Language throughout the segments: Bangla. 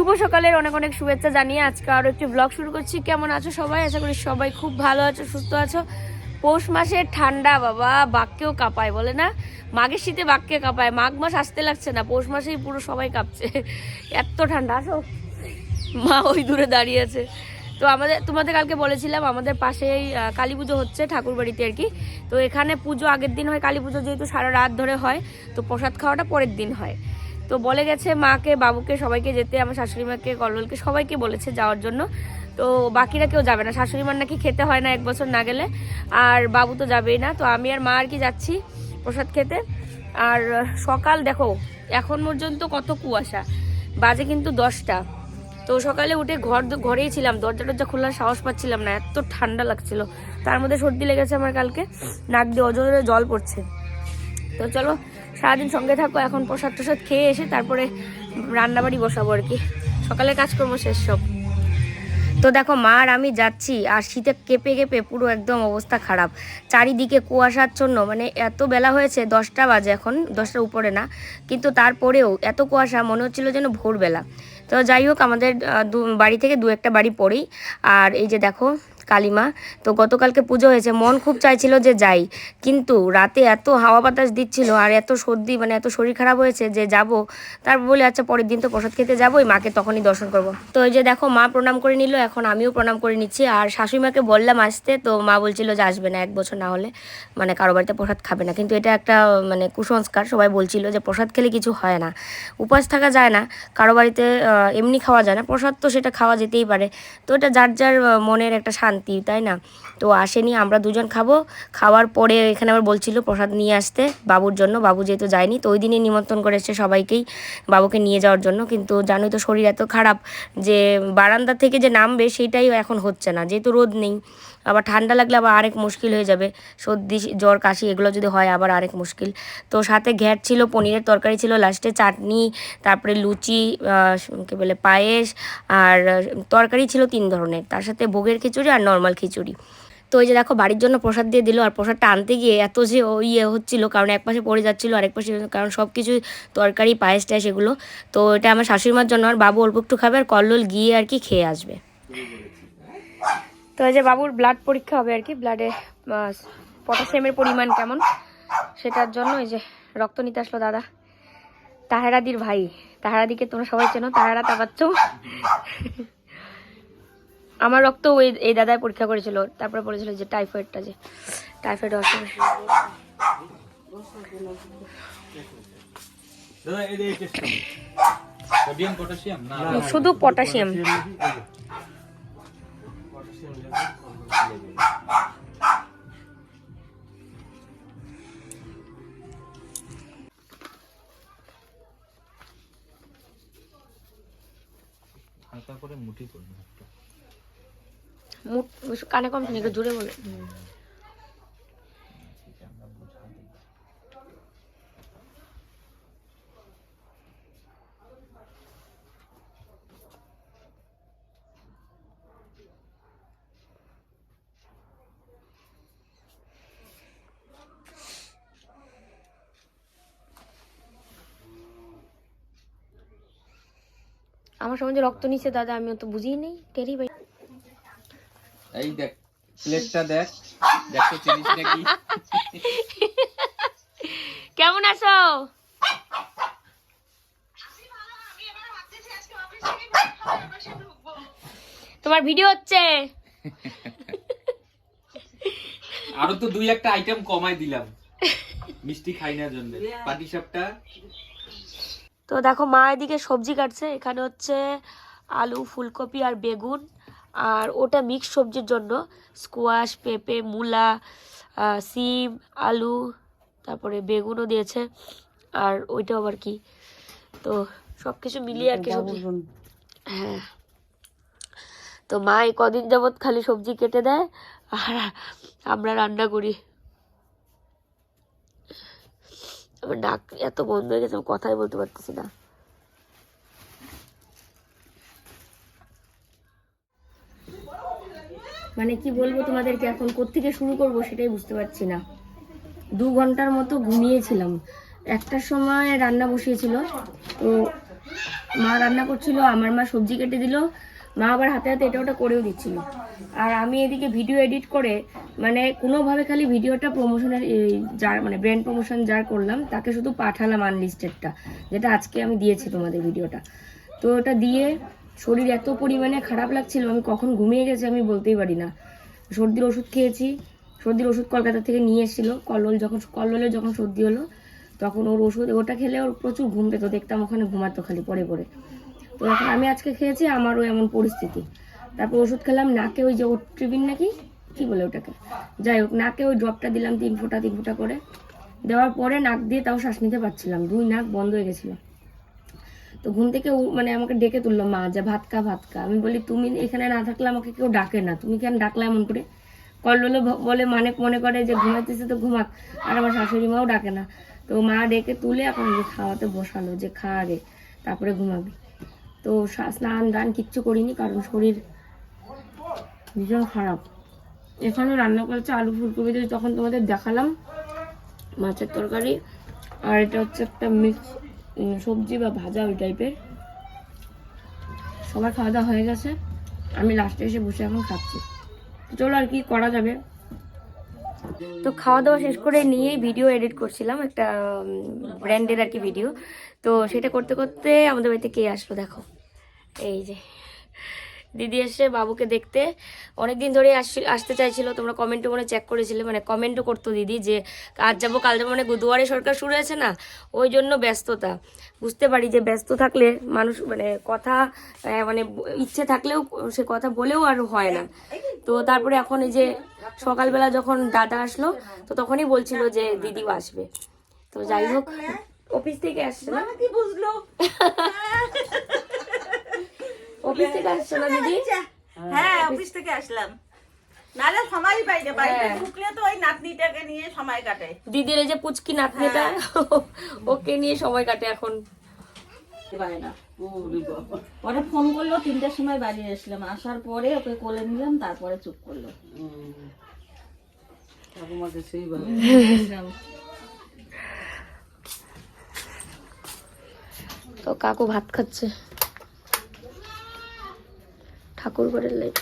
শুভ সকালের অনেক অনেক শুভেচ্ছা জানিয়ে আজকে আরও একটি ব্লগ শুরু করছি। কেমন আছো সবাই? আশা করি সবাই খুব ভালো আছো, সুস্থ আছো। পৌষ মাসের ঠান্ডা, বাবা, বাক্যেও কাঁপায়, বলে না? মাঘের শীতে বাক্যে কাঁপায়। মাঘ মাস আসতে লাগছে না, পৌষ মাসেই পুরো সবাই কাঁপছে। এত ঠান্ডা, আসো। মা ওই দূরে দাঁড়িয়ে আছে। তো আমাদের, তোমাদের কালকে বলেছিলাম, আমাদের পাশেই কালী পুজো হচ্ছে ঠাকুর বাড়িতে আর কি। তো এখানে পুজো আগের দিন হয়, কালী পুজো যেহেতু সারা রাত ধরে হয়, তো প্রসাদ খাওয়াটা পরের দিন হয়। তো বলে গেছে মাকে, বাবুকে, সবাইকে যেতে, আমার শাশুড়ি মাকে, কল্লোলকে, সবাইকে বলেছে যাওয়ার জন্য। তো বাকিরা কেউ যাবে না। শাশুড়ি মার নাকি খেতে হয় না এক বছর না গেলে। আর বাবু তো যাবেই না। তো আমি আর মা আর কি যাচ্ছি প্রসাদ খেতে। আর সকাল দেখো, এখন পর্যন্ত কত কুয়াশা। বাজে কিন্তু দশটা। তো সকালে উঠে ঘর ঘরেই ছিলাম। দরজা টরজা খোলার সাহস পাচ্ছিলাম না। এত ঠান্ডা লাগছিল। তার মধ্যে সর্দি লেগেছে আমার কালকে। নাক দিয়ে অজরে জল পড়ছে। তো চলো সারাদিন সঙ্গে থাকো, এখন প্রসাদ টসাদ খেয়ে এসে তারপরে রান্নাবাড়ি বসাবো আর কি। সকালে কাজকর্ম শেষ সব। তো দেখো, মা আর আমি যাচ্ছি আর শীতে কেঁপে কেঁপে পুরো একদম অবস্থা খারাপ। চারিদিকে কুয়াশার জন্য মানে এত বেলা হয়েছে, দশটা বাজে এখন, দশটার উপরে না। কিন্তু তারপরেও এত কুয়াশা, মনে হচ্ছিল যেন ভোরবেলা। তো যাই হোক, আমাদের বাড়ি থেকে দু একটা বাড়ি পড়েই আর এই যে দেখো কালিমা। তো গতকালকে পুজো হয়েছে। মন খুব চাইছিল যে যাই। কিন্তু রাতে এত হাওয়া বাতাস দিচ্ছিল আর এত সর্দি মানে এত শরীর খারাপ হয়েছে যে যাব। তার বলে আচ্ছা পরের দিন তো প্রসাদ খেতে যাবোই। মাকে তখনই দর্শন করব। তো এই যে দেখো, মা প্রণাম করে নিল। এখন আমিও প্রণাম করে নিচ্ছি। আর শাশুড়ি মাকে বললাম আসতে। তো মা বলছিল যে আসবে না, এক বছর না হলে। মানে কারও বাড়িতে প্রসাদ খাবে না। কিন্তু এটা একটা মানে কুসংস্কার। সবাই বলছিল যে প্রসাদ খেলে কিছু হয় না। উপাস থাকা যায় না। কারও বাড়িতে এমনি খাওয়া যায় না। প্রসাদ তো সেটা খাওয়া যেতেই পারে। তো এটা যার যার মনের একটা শান্তি। তাই না? তো আসেনি, আমরা দুজন খাব। খাওয়ার পরে এখানে আবার বলছিল প্রসাদ নিয়ে আসতে, বাবুর জন্য। বাবু যেহেতু যায়নি, তো ওই দিনই নিমন্ত্রণ করেছে সবাইকেই বাবুকে নিয়ে যাওয়ার জন্য। কিন্তু জানোই তো শরীর এত খারাপ যে বারান্দা থেকে যে নামবে, সেটাই এখন হচ্ছে না। যেহেতু রোদ নেই আবার ঠান্ডা লাগলে আবার আরেক মুশকিল হয়ে যাবে। সর্দি, জ্বর, কাশি এগুলো যদি হয় আবার আরেক মুশকিল। তো সাথে ঘ্যাট ছিল, পনিরের তরকারি ছিল, লাস্টে চাটনি, তারপরে লুচি কী বলে, পায়েস আর তরকারি ছিল তিন ধরনের। তার সাথে ভোগের খিচুড়ি আর নর্মাল খিচুড়ি। তো ওই যে দেখো, বাড়ির জন্য প্রসাদ দিয়ে দিল আর প্রসাদটা আনতে গিয়ে এত যে ইয়ে হচ্ছিল, কারণ এক পাশে পড়ে যাচ্ছিল, আরেক পাশে, কারণ সব কিছু তরকারি, পায়েস, টায়েস এগুলো। তো এটা আমার শাশুড়ি মার জন্য, আর বাবু অল্প একটু খাবে আর কল্লোল গিয়ে আর কি খেয়ে আসবে। তো এই যে বাবুর ব্লাড পরীক্ষা হবে আর কি ব্লাডে পটাশিয়ামের পরিমাণ কেমন সেটার জন্য এই যে রক্ত নিতে আসলো দাদা। তাহারাদির ভাই তাহারাদিকে তোমরা সবাই চেনো তাহারা তাপাচ্ছ আমার রক্ত ওই এই দাদায় পরীক্ষা করেছিল তারপরে বলেছিল যে টাইফয়েডটা যে টাইফয়েড অসুবিধা। দাদা এই এই সোডিয়াম পটাশিয়াম না শুধু পটাশিয়াম হালকা করে মুঠি মুখ কানে কম জোরে বলে সম্বন্ধে রক্ত নিচ্ছে দাদা আমি তো বুঝিয়ে নেই। টেরি ভাই। এই দেখ প্লেটটা দেখ দেখতে চিনিস নাকি? কেমন আছো? তোমার ভিডিও হচ্ছে। আরও তো দুই একটা আইটেম কমাই দিলাম। মিষ্টি খাই না জন্য। পাটি সাপটা তো দেখো মা এদিকে সবজি কাটছে। এখানে হচ্ছে আলু ফুলকপি আর বেগুন। আর ওটা মিক্স সবজির জন্য। স্কোয়াশ পেঁপে মূলা সিম আলু তারপরে বেগুনও দিয়েছে। আর ওইটা আবার কি? তো সব কিছু মিলিয়ে আর কি সবজি। হ্যাঁ। তো মা এই কদিন যাবৎ খালি সবজি কেটে দেয়। আর আমরা রান্না করি। আমার নাক এত বন্ধ হয়ে গেছে, আমি কথাই বলতে পারতেছি না। মানে কি বলব তোমাদেরকে, এখন কোত্থেকে শুরু করব সেটাই বুঝতে পারছি না। দু ঘণ্টার মতো ঘুমিয়েছিলাম। একটার সময় রান্না বসিয়েছিল, তো মা রান্না করছিল, আমার মা সবজি কেটে দিল, মা আবার হাতে হাতে এটা ওটা করেও দিচ্ছিল। আর আমি এদিকে ভিডিও এডিট করে মানে কোনোভাবে খালি ভিডিওটা প্রমোশনের যার মানে ব্র্যান্ড প্রমোশন যার করলাম, তাকে শুধু পাঠালাম আনলিস্টেডটা যেটা আজকে আমি দিয়েছি তোমাদের ভিডিওটা। তো ওটা দিয়ে শরীর এত পরিমাণে খারাপ লাগছিল, আমি কখন ঘুমিয়ে গেছি আমি বলতেই পারি না। সর্দির ওষুধ খেয়েছি, সর্দির ওষুধ কলকাতা থেকে নিয়ে এসেছিল, কল্লোল যখন কল্লোলের যখন সর্দি হলো, তখন ওর ওষুধ, ওটা খেলে ওর প্রচুর ঘুম পেতো, দেখতাম ওখানে ঘুমাতো খালি পরে পরে তো এখন আমি আজকে খেয়েছি, আমারও এমন পরিস্থিতি। তারপর ওষুধ খেলাম, নাকে ওই যে ওর ট্রিবিন নাকি কি বলে ওটাকে? যাই হোক, নাকে ওই ড্রপটা দিলাম তিন ফোঁটা তিন ফোঁটা করে। দেওয়ার পরে নাক দিয়ে তাও শ্বাস নিতে পারছিলাম। দুই নাক বন্ধ হয়ে গেছিল। তো ঘুম থেকে মানে আমাকে ডেকে তুললো, মা, যে ভাত খা ভাত খা আমি বলি, তুমি এখানে না থাকলে আমাকে কেউ ডাকে না। তুমি কেন ডাকলা এমন করে? কল্লোলে ভ- বলে মানে মনে করে যে ঘুমাইতেছে তো ঘুমাক, আর আমার শাশুড়ি মাও ডাকে না। তো মা ডেকে তুলে এখন যে খাওয়াতে বসালো যে, খা আগে তারপরে ঘুমাবি। তো স্নান দান কিচ্ছু করিনি, কারণ শরীর ভীষণ খারাপ। এখানে রান্না করেছে আলু ফুলকপি দিয়ে। তখন তোমাদের দেখালাম মাছের তরকারি, আর এটা হচ্ছে একটা মিক্স সবজি বা ভাজা ওই টাইপের সবার খাওয়া দাওয়া হয়ে গেছে। আমি লাস্টে এসে বসে এখন খাচ্ছি। চলো আর কি করা যাবে। তো খাওয়া দাওয়া শেষ করে নিয়েই ভিডিও এডিট করছিলাম, একটা ব্র্যান্ডের আর কি ভিডিও তো সেটা করতে করতে আমাদের বাড়িতে কে আসলো দেখো। এই যে। দিদি এসে বাবুকে দেখতে। অনেক অনেকদিন ধরে আসতে চাইছিল তোমরা কমেন্টও মনে চেক করেছিলে মানে কমেন্টও করতো দিদি যে আজ যাব কাল যাব মানে দুয়ারে সরকার শুরু হয়েছে না ওই জন্য ব্যস্ততা। বুঝতে পারি যে ব্যস্ত থাকলে মানুষ মানে কথা মানে ইচ্ছে থাকলেও সে কথা বলেও আর হয় না। তো তারপরে এখন এই যে সকালবেলা যখন দাদা আসলো তো তখনই বলছিল যে দিদিও আসবে। তো যাই হোক অফিস থেকে আসছে না? কি বুঝলো? অফিস থেকে আসছে না দিদি? হ্যাঁ অফিস থেকে আসলাম। নাহলে সময় পাই না বাড়িতে হ্যাঁ। ঢুকলে তো ওই নাতনিটাকে নিয়ে সময় কাটে দিদির এই যে পুচকি নাতনিটা ওকে নিয়ে সময় কাটে এখন। পরে ফোন করল তিনটার সময় বাড়ি আসলাম। আসার পরে ওকে কোলে নিলাম তারপরে চুপ করল। তো কাকু ভাত খাচ্ছে। ঠাকুর ঘরের লাইট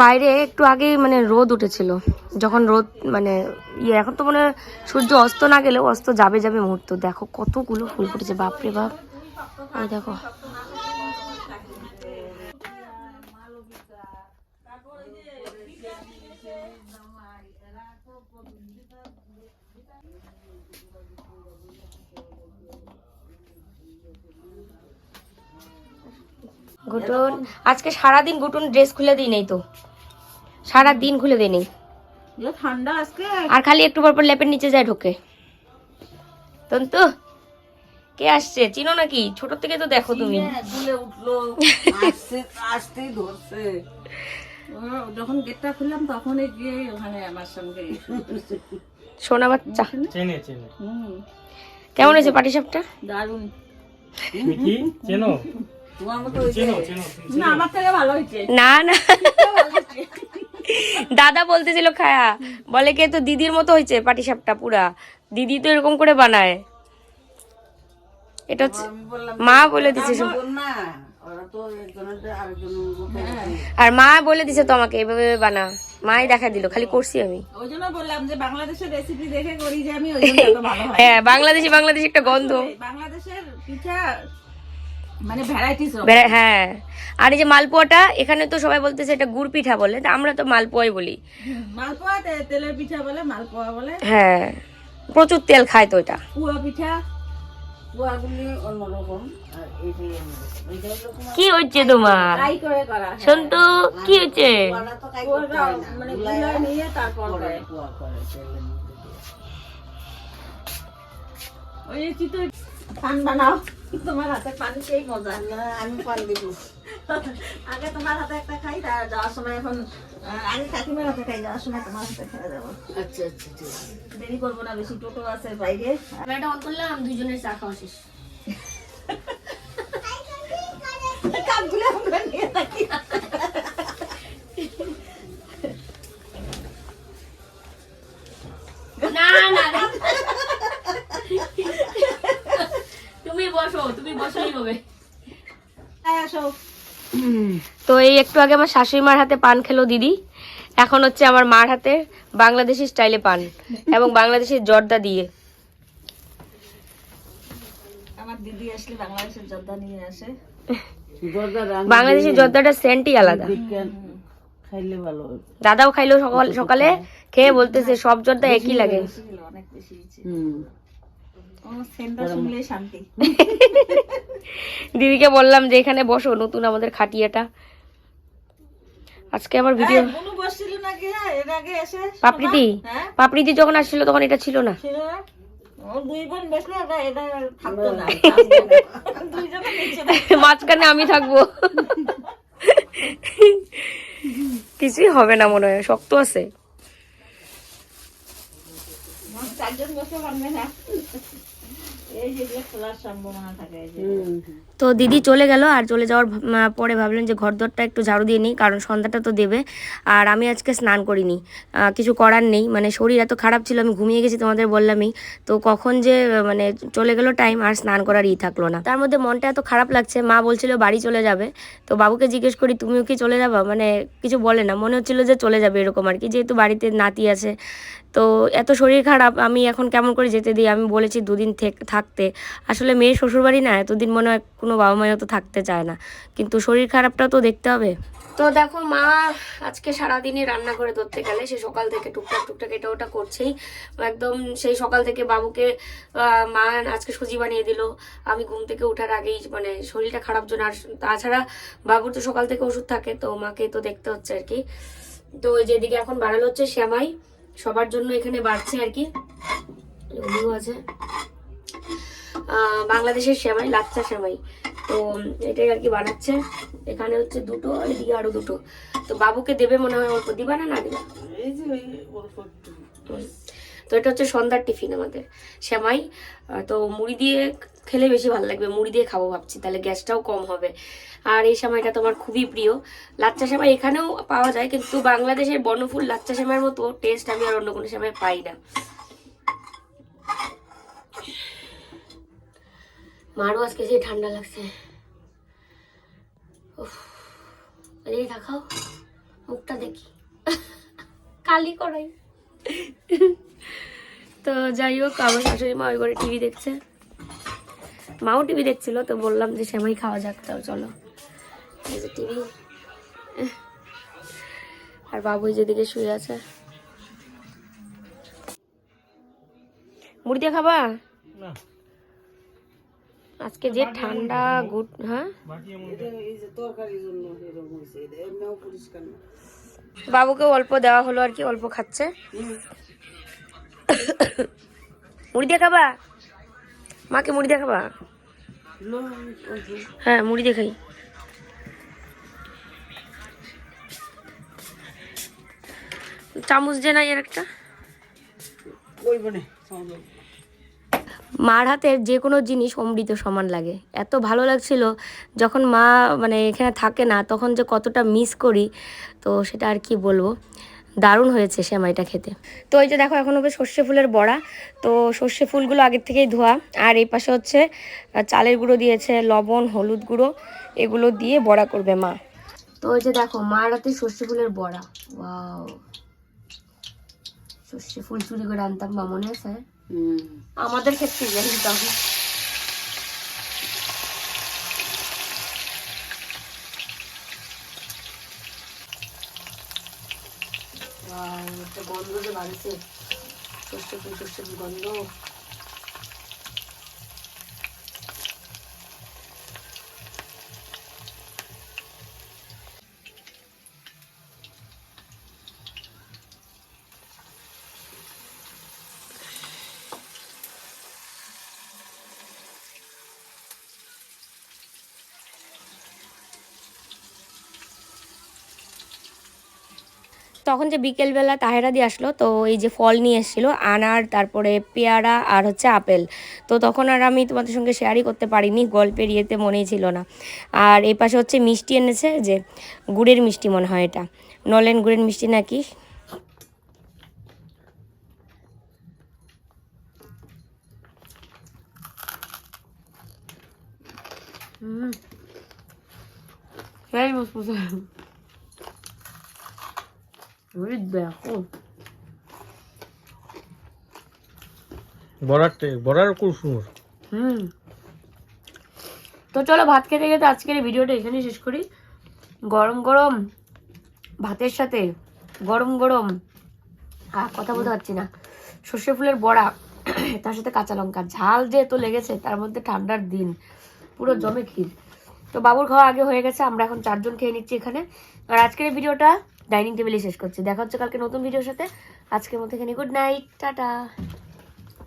বাইরে একটু আগেই মানে রোদ উঠেছিল। যখন রোদ মানে ইয়ে এখন তো মনে সূর্য অস্ত না গেলেও অস্ত যাবে যাবে মুহূর্ত। দেখো কতগুলো ফুল ফুটেছে, বাপরে বাপ। আর দেখো ঘুটুন আজকে সারাদিন ঘুটুন ড্রেস খুলে দিই নেই তো। সারা দিন খুলে দিই নেই। যে ঠান্ডা আজকে। আর খালি একটু পর পর লেপের নিচে যায় ঢোকে। তন্তু কে আসছে? চিনো নাকি? ছোট থেকে তো দেখো তুমি। দুলে উঠল আসছে আসতেই ধরছে। যখন গেটটা খুললাম তখনই গিয়ে ওখানে আমার সঙ্গে সোনা বাচ্চা। চেনে? চেনে হুম। কেমন হয়েছে পাটি সাপটা দারুণ চেনো? না না দাদা বলতেছিল খায়া বলে কে তো দিদির মতো হয়েছে পাটি সাপটা পুরা। দিদি তো এরকম করে বানায়। এটা হচ্ছে মা বলে দিছে আর মা বলে দিছে তো আমাকে এভাবে বানা। মাই দেখা দিল খালি করছি আমি। বললাম যে বাংলাদেশের রেসিপি দেখে করি যে আমি হয়। হ্যাঁ বাংলাদেশি বাংলাদেশি একটা গন্ধ। বাংলাদেশের পিঠা মানে ভ্যারাইটিস হ্যাঁ। আর এই যে মালপোয়াটা এখানে তো সবাই বলতেছে এটা গুড় পিঠা বলে তা আমরা তো মালপোয়াই বলি। মালপোয়া তেলের পিঠা বলে মালপোয়া বলে। হ্যাঁ। প্রচুর তেল খায় তো এটা। পুয়া পিঠা কি হচ্ছে তোমার? ফ্রাই করে করা সন্তু কি হচ্ছে? মানে পান বানাও। তোমার হাতে পান সেই মজা। আমি পান দিব। আগে তোমার হাতে একটা খাই তার যাওয়ার সময় এখন আগে কাকিমার হাতে খাই যাওয়ার সময় তোমার হাতে খেয়ে যাব। আচ্ছা আচ্ছা দেরি করব না বেশি টোটো আছে বাইরে। ক্যামেরাটা অন করলাম দুজনের চা খাওয়া শেষ। কাকগুলো আমরা নিয়ে থাকি। না না। তো এই একটু আগে আমার শাশুড়ি মার হাতে পান খেলো দিদি। এখন হচ্ছে আমার মার হাতে বাংলাদেশি স্টাইলে পান এবং বাংলাদেশের জর্দা দিয়ে। বাংলাদেশের বাংলাদেশি জর্দাটা সেন্টই আলাদা। দাদাও খাইলো সকালে খেয়ে। বলতেছে সব জর্দা একই লাগে। অনেক বেশি দিদিকে বললাম যে এখানে বসো নতুন আমাদের খাটিয়াটা। আজকে আমার ভিডিও কোনো বসছিল নাকি? এর আগে এসে পাপড়িদি হ্যাঁ? পাপড়িদি যখন আসছিল তখন এটা ছিল না। মাঝখানে আমি থাকব। কিছুই হবে না মনে হয় শক্ত আছে। চারজন বসে পারবে না এই যে যে খোলার সম্ভাবনা থাকে এই যে হুম তো দিদি চলে গেল আর চলে যাওয়ার পরে ভাবলেন যে ঘর দরটা একটু ঝাড়ু দিয়ে নিই কারণ সন্ধ্যাটা তো দেবে। আর আমি আজকে স্নান করিনি। কিছু করার নেই মানে শরীর এত খারাপ ছিল আমি ঘুমিয়ে গেছি তোমাদের বললামই। তো কখন যে মানে চলে গেল টাইম আর স্নান করার ই থাকল না। তার মধ্যে মনটা এত খারাপ লাগছে মা বলছিল বাড়ি চলে যাবে। তো বাবুকে জিজ্ঞেস করি তুমিও কি চলে যাবা? মানে কিছু বলে না মনে হচ্ছিল যে চলে যাবে এরকম আর কি। যেহেতু বাড়িতে নাতি আছে তো এত শরীর খারাপ, আমি এখন কেমন করে যেতে দিই? আমি বলেছি দুদিন থেক- থাকতে। আসলে মেয়ের শ্বশুরবাড়ি না, এতদিন মনে হয় কোনো বাবা মায়ও তো থাকতে চায় না। কিন্তু শরীর খারাপটা তো দেখতে হবে। তো দেখো, মা আজকে সারাদিনই রান্না করে ধরতে গেলে, সে সকাল থেকে টুকটাক টুকটাক এটা ওটা করছেই। একদম সেই সকাল থেকে বাবুকে মা আজকে সুজি বানিয়ে দিল। আমি ঘুম থেকে ওঠার আগেই মানে শরীরটা খারাপ জন্য আর তাছাড়া বাবুর তো সকাল থেকে ওষুধ থাকে, তো মাকে তো দেখতে হচ্ছে আর কি। তো যেদিকে এখন বাড়ানো হচ্ছে, শ্যামাই। সবার জন্য এখানে বাড়ছে আর কি। আছে। বাংলাদেশের সেমাই লাচ্চা সেমাই। তো এটাই আর কি বানাচ্ছে। এখানে হচ্ছে দুটো আর এদিকে আরও দুটো। তো বাবুকে দেবে মনে হয় অল্প। দিবা না না দিবা। তো এটা হচ্ছে সন্ধ্যার টিফিন আমাদের। সেমাই তো মুড়ি দিয়ে খেলে বেশি ভালো লাগবে। মুড়ি দিয়ে খাব ভাবছি, তাহলে গ্যাসটাও কম হবে। আর এই সেমাইটা তো আমার খুবই প্রিয়। লাচ্চা সেমাই এখানেও পাওয়া যায়, কিন্তু বাংলাদেশের বনফুল লাচ্চা সেমাইয়ের মতো টেস্ট আমি আর অন্য কোনো সেমাই পাই না। মারও আজকে সেই ঠান্ডা লাগছে। দেখাও, মুখটা দেখি। কালি করাই। তো যাই হোক, আমার শাশুড়ি মা ওই ঘরে টিভি দেখছে। মাও টিভি দেখছিল তো বললাম যে সেমাই খাওয়া যাক তাও চলো। এই যে টিভি। আর বাবু এই যেদিকে শুয়ে আছে। মুড়ি দিয়ে খাবা? আজকে যে ঠান্ডা গুড হ্যাঁ? এটা এই যে তরকারির জন্য এরকম হয়েছে এটা এমনিও পরিষ্কার না। বাবুকে অল্প দেওয়া হলো আর কি অল্প খাচ্ছে। মুড়ি দিয়ে খাবা? মাকে মুড়ি দিয়ে খাবা। হ্যাঁ মুড়ি দেখাই চামচ যে নাই আর একটা। মার হাতের যে কোনো জিনিস অমৃত সমান লাগে। এত ভালো লাগছিল যখন মা মানে এখানে থাকে না তখন যে কতটা মিস করি তো সেটা আর কি বলব? দারুণ হয়েছে সেমাইটা খেতে। তো এই যে দেখো এখন হবে সর্ষে ফুলের বড়া। তো সর্ষে ফুলগুলো আগের থেকেই ধোয়া। আর এই পাশে হচ্ছে চালের গুঁড়ো দিয়েছে লবণ হলুদ গুঁড়ো এগুলো দিয়ে বড়া করবে মা। তো ওই যে দেখো মার হাতে সর্ষে ফুলের বড়া। ওয়াও। সর্ষে ফুল চুরি করে আনতাম মা মনে আছে? আমাদের ক্ষেত্রে জানি তখন গন্ধ যে বাড়িছে সর্ষে ফুল সর্ষে ফুল গন্ধ তখন যে বিকেলবেলা তাহেরা দিয়ে আসলো, তো এই যে ফল নিয়ে এসেছিল, আনার, তারপরে পেয়ারা আর হচ্ছে আপেল। তো তখন আর আমি তোমাদের সঙ্গে শেয়ারই করতে পারিনি, গল্পের ইয়েতে মনেই ছিল না। আর এই পাশে হচ্ছে মিষ্টি এনেছে, যে গুড়ের মিষ্টি মনে হয় এটা। নলেন গুড়ের মিষ্টি নাকি? হুম। ওই দেখো বড়ার বড়ার কুসুর হুম। তো চলো ভাত খেতে খেতে আজকের ভিডিওটা এখানেই শেষ করি। গরম গরম ভাতের সাথে গরম গরম আহ কথা বলতে পারছি না। সর্ষে ফুলের বড়া তার সাথে কাঁচা লঙ্কা। ঝাল যে তো লেগেছে তার মধ্যে ঠান্ডার দিন পুরো জমে ক্ষীর। তো বাবুর খাওয়া আগে হয়ে গেছে আমরা এখন চারজন খেয়ে নিচ্ছি এখানে। আর আজকের ভিডিওটা ডাইনিং টেবিলে শেষ করছি। দেখা হচ্ছে কালকে নতুন ভিডিওর সাথে। আজকের মতো এখানে গুড নাইট। টাটা।